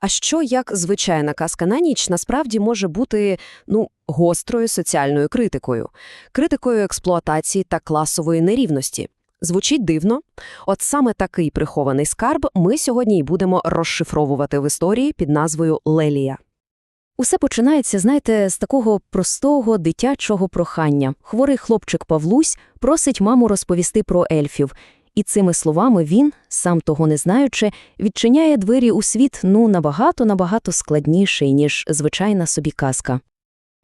А що як звичайна казка на ніч насправді може бути ну гострою соціальною критикою, критикою експлуатації та класової нерівності? Звучить дивно. От саме такий прихований скарб ми сьогодні й будемо розшифровувати в історії під назвою Лелія. Усе починається, знаєте, з такого простого дитячого прохання. Хворий хлопчик Павлусь просить маму розповісти про ельфів. І цими словами він, сам того не знаючи, відчиняє двері у світ ну набагато-набагато складніший, ніж звичайна собі казка.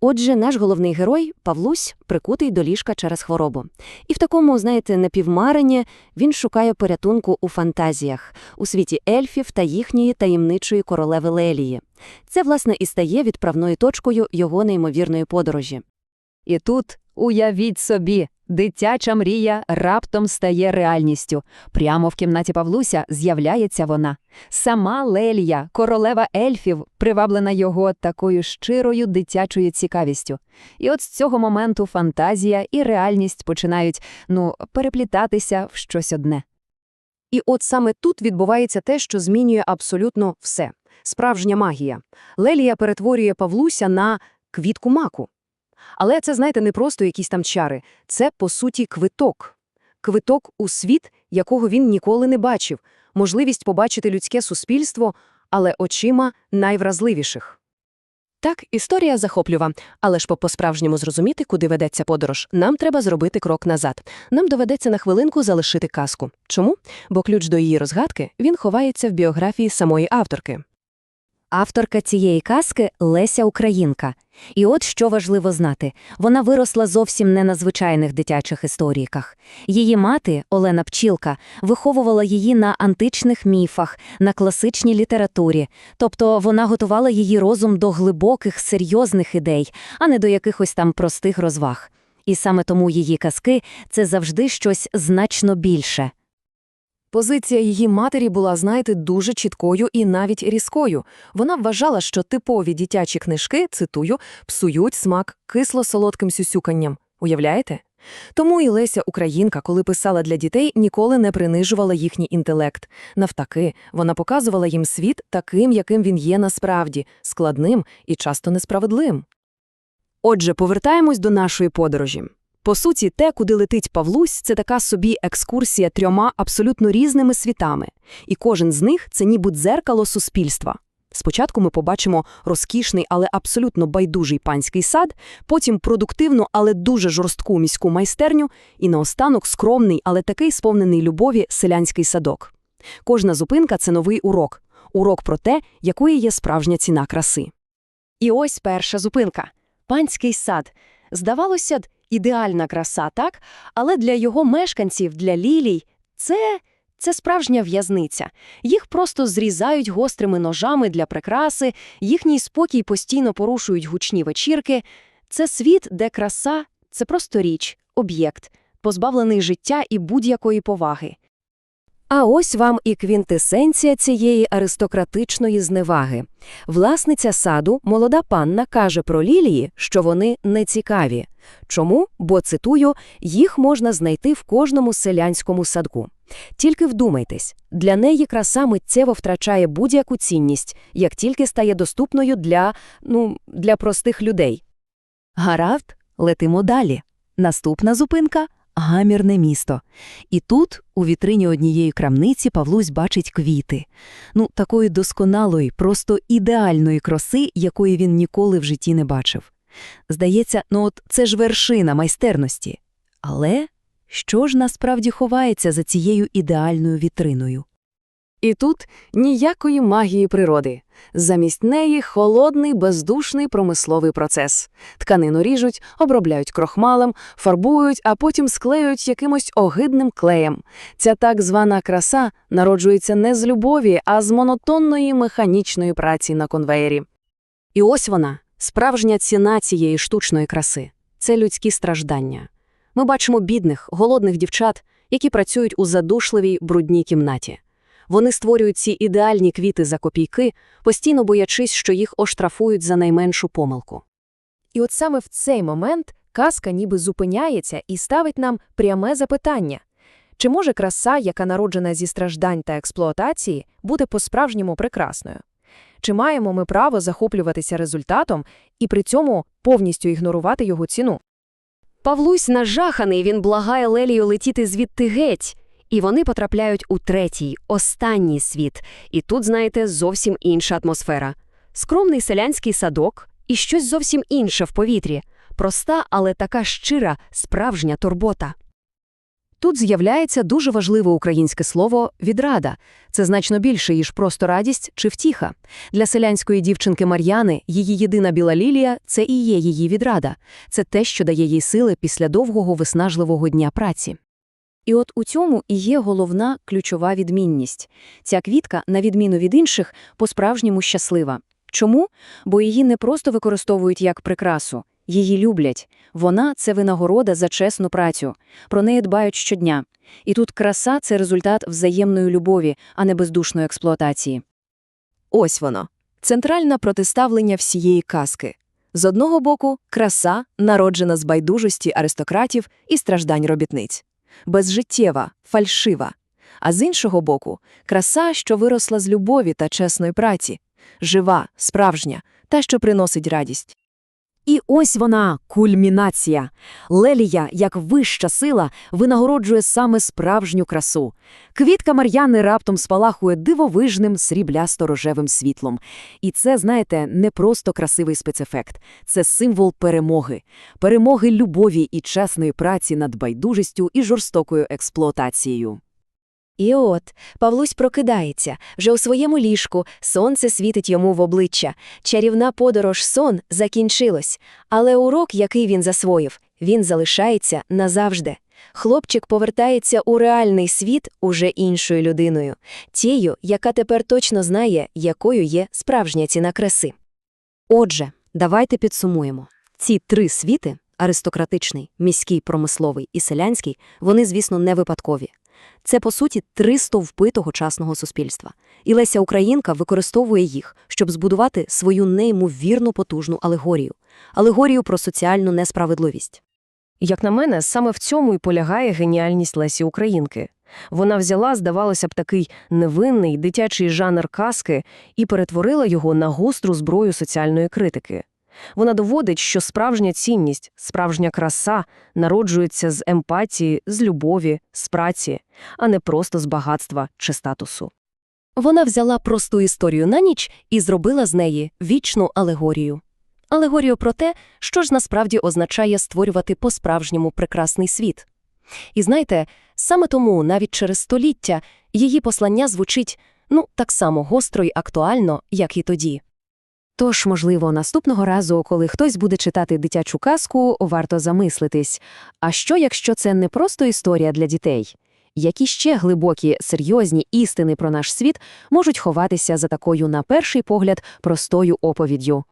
Отже, наш головний герой Павлусь прикутий до ліжка через хворобу. І в такому, знаєте, напівмаренні він шукає порятунку у фантазіях, у світі ельфів та їхньої таємничої королеви Лелії. Це, власне, і стає відправною точкою його неймовірної подорожі. І тут, уявіть собі, дитяча мрія раптом стає реальністю. Прямо в кімнаті Павлуся з'являється вона. Сама Лелія, королева ельфів, приваблена його такою щирою дитячою цікавістю. І от з цього моменту фантазія і реальність починають, ну, переплітатися в щось одне. І от саме тут відбувається те, що змінює абсолютно все. Справжня магія. Лелія перетворює Павлуся на квітку маку. Але це, знаєте, не просто якісь там чари. Це, по суті, квиток. Квиток у світ, якого він ніколи не бачив. Можливість побачити людське суспільство, але очима найвразливіших. Так, історія захоплюва, але ж по-справжньому зрозуміти, куди ведеться подорож, нам треба зробити крок назад. Нам доведеться на хвилинку залишити казку. Чому? Бо ключ до її розгадки він ховається в біографії самої авторки. Авторка цієї казки Леся Українка. І от що важливо знати: вона виросла зовсім не на звичайних дитячих історійках. Її мати, Олена Пчілка, виховувала її на античних міфах, на класичній літературі, тобто вона готувала її розум до глибоких, серйозних ідей, а не до якихось там простих розваг. І саме тому її казки це завжди щось значно більше. Позиція її матері була, знаєте, дуже чіткою і навіть різкою. Вона вважала, що типові дитячі книжки, цитую, псують смак кисло-солодким сюсюканням. Уявляєте? Тому і Леся Українка, коли писала для дітей, ніколи не принижувала їхній інтелект. Навтаки, вона показувала їм світ таким, яким він є насправді, складним і часто несправедливим. Отже, повертаємось до нашої подорожі. По суті, те, куди летить Павлусь, це така собі екскурсія трьома абсолютно різними світами, і кожен з них це ніби дзеркало суспільства. Спочатку ми побачимо розкішний, але абсолютно байдужий панський сад, потім продуктивну, але дуже жорстку міську майстерню, і наостанок скромний, але такий сповнений любові селянський садок. Кожна зупинка це новий урок урок про те, якою є справжня ціна краси. І ось перша зупинка панський сад. Здавалося б, ідеальна краса, так? Але для його мешканців, для лілій, це, це справжня в'язниця. Їх просто зрізають гострими ножами для прикраси, їхній спокій постійно порушують гучні вечірки. Це світ, де краса це просто річ, об'єкт, позбавлений життя і будь-якої поваги. А ось вам і квінтесенція цієї аристократичної зневаги. Власниця саду, молода панна, каже про лілії, що вони нецікаві. Чому? Бо, цитую, їх можна знайти в кожному селянському садку. Тільки вдумайтесь, для неї краса миттєво втрачає будь-яку цінність, як тільки стає доступною для, ну, для простих людей. Гаразд, летимо далі. Наступна зупинка гамірне місто. І тут, у вітрині однієї крамниці, Павлусь бачить квіти. Ну, такої досконалої, просто ідеальної краси, якої він ніколи в житті не бачив. Здається, ну от це ж вершина майстерності. Але що ж насправді ховається за цією ідеальною вітриною? І тут ніякої магії природи. Замість неї холодний, бездушний промисловий процес. Тканину ріжуть, обробляють крохмалем, фарбують, а потім склеюють якимось огидним клеєм. Ця так звана краса народжується не з любові, а з монотонної механічної праці на конвеєрі. І ось вона, справжня ціна цієї штучної краси це людські страждання. Ми бачимо бідних, голодних дівчат, які працюють у задушливій брудній кімнаті. Вони створюють ці ідеальні квіти за копійки, постійно боячись, що їх оштрафують за найменшу помилку. І от саме в цей момент казка ніби зупиняється і ставить нам пряме запитання чи може краса, яка народжена зі страждань та експлуатації, бути по-справжньому прекрасною? Чи маємо ми право захоплюватися результатом і при цьому повністю ігнорувати його ціну? Павлусь нажаханий, він благає Лелію летіти звідти геть. І вони потрапляють у третій, останній світ. І тут, знаєте, зовсім інша атмосфера. Скромний селянський садок і щось зовсім інше в повітрі. Проста, але така щира, справжня турбота. Тут з'являється дуже важливе українське слово «відрада». Це значно більше, ніж просто радість чи втіха. Для селянської дівчинки Мар'яни її єдина біла лілія – це і є її відрада. Це те, що дає їй сили після довгого виснажливого дня праці. І от у цьому і є головна ключова відмінність. Ця квітка, на відміну від інших, по-справжньому щаслива. Чому? Бо її не просто використовують як прикрасу. Її люблять. Вона – це винагорода за чесну працю. Про неї дбають щодня. І тут краса – це результат взаємної любові, а не бездушної експлуатації. Ось воно. Центральне протиставлення всієї казки. З одного боку – краса, народжена з байдужості аристократів і страждань робітниць. Безжиттєва, фальшива. А з іншого боку – краса, що виросла з любові та чесної праці. Жива, справжня, та, що приносить радість. І ось вона – кульмінація. Лелія, як вища сила, винагороджує саме справжню красу. Квітка Мар'яни раптом спалахує дивовижним сріблясто-рожевим світлом. І це, знаєте, не просто красивий спецефект. Це символ перемоги. Перемоги любові і чесної праці над байдужістю і жорстокою експлуатацією. І от, Павлусь прокидається, вже у своєму ліжку, сонце світить йому в обличчя. Чарівна подорож сон закінчилась, але урок, який він засвоїв, він залишається назавжди. Хлопчик повертається у реальний світ уже іншою людиною, тією, яка тепер точно знає, якою є справжня ціна краси. Отже, давайте підсумуємо. Ці три світи – аристократичний, міський, промисловий і селянський – вони, звісно, не випадкові. Це, по суті, три стовпи тогочасного суспільства. І Леся Українка використовує їх, щоб збудувати свою неймовірно потужну алегорію. Алегорію про соціальну несправедливість. Як на мене, саме в цьому і полягає геніальність Лесі Українки. Вона взяла, здавалося б, такий невинний дитячий жанр казки і перетворила його на гостру зброю соціальної критики. Вона доводить, що справжня цінність, справжня краса народжується з емпатії, з любові, з праці, а не просто з багатства чи статусу. Вона взяла просту історію на ніч і зробила з неї вічну алегорію. Алегорію про те, що ж насправді означає створювати по-справжньому прекрасний світ. І знаєте, саме тому навіть через століття її послання звучить ну так само гостро й актуально, як і тоді. Тож, можливо, наступного разу, коли хтось буде читати дитячу казку, варто замислитись, а що, якщо це не просто історія для дітей? Які ще глибокі, серйозні істини про наш світ можуть ховатися за такою, на перший погляд, простою оповіддю?